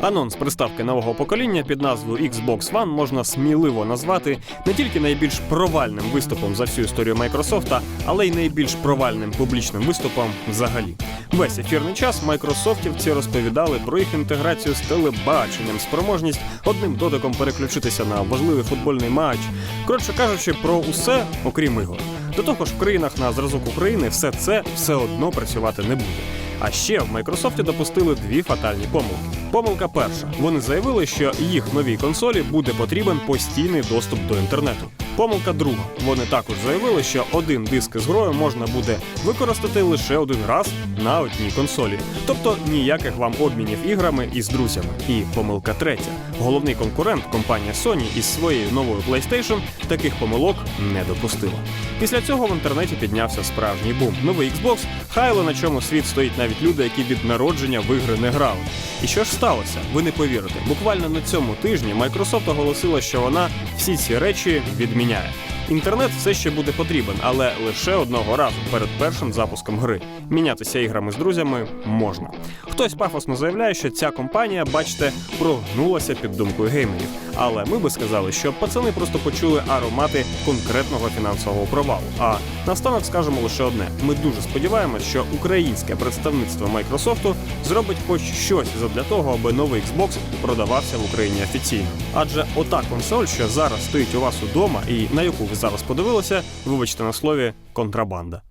Анонс приставки нового покоління під назвою Xbox One можна сміливо назвати не тільки найбільш провальним виступом за всю історію Майкрософта, але й найбільш провальним публічним виступом взагалі. Весь ефірний час майкрософтівці розповідали про їх інтеграцію з телебаченням, спроможність одним дотиком переключитися на важливий футбольний матч. Коротше кажучи, про усе, окрім ігор. До того ж, в країнах на зразок України все це все одно працювати не буде. А ще в Майкрософті допустили дві фатальні помилки. Помилка перша: вони заявили, що їх новій консолі буде потрібен постійний доступ до інтернету. Помилка друга. Вони також заявили, що один диск з грою можна буде використати лише один раз на одній консолі, тобто ніяких вам обмінів іграми із друзями. І помилка третя. Головний конкурент компанія Sony із своєю новою PlayStation таких помилок не допустила. Після цього в інтернеті піднявся справжній бум. Новий Xbox, хайло на чому світ стоїть навіть люди, які від народження в ігри не грали. І що ж сталося? Ви не повірите. Буквально на цьому тижні Microsoft оголосила, що вона всі ці речі відміняє. Інтернет все ще буде потрібен, але лише одного разу перед першим запуском гри. Мінятися іграми з друзями можна. Хтось пафосно заявляє, що ця компанія, бачите, прогнулася під думкою геймерів. Але ми би сказали, що пацани просто почули аромати конкретного фінансового провалу. А настанок скажемо лише одне: ми дуже сподіваємось, що українське представництво Майкрософту зробить хоч щось задля того, аби новий Xbox продавався в Україні офіційно. Адже ота консоль, що зараз стоїть у вас удома, і на яку ви зараз подивилися, вибачте на слові, контрабанда.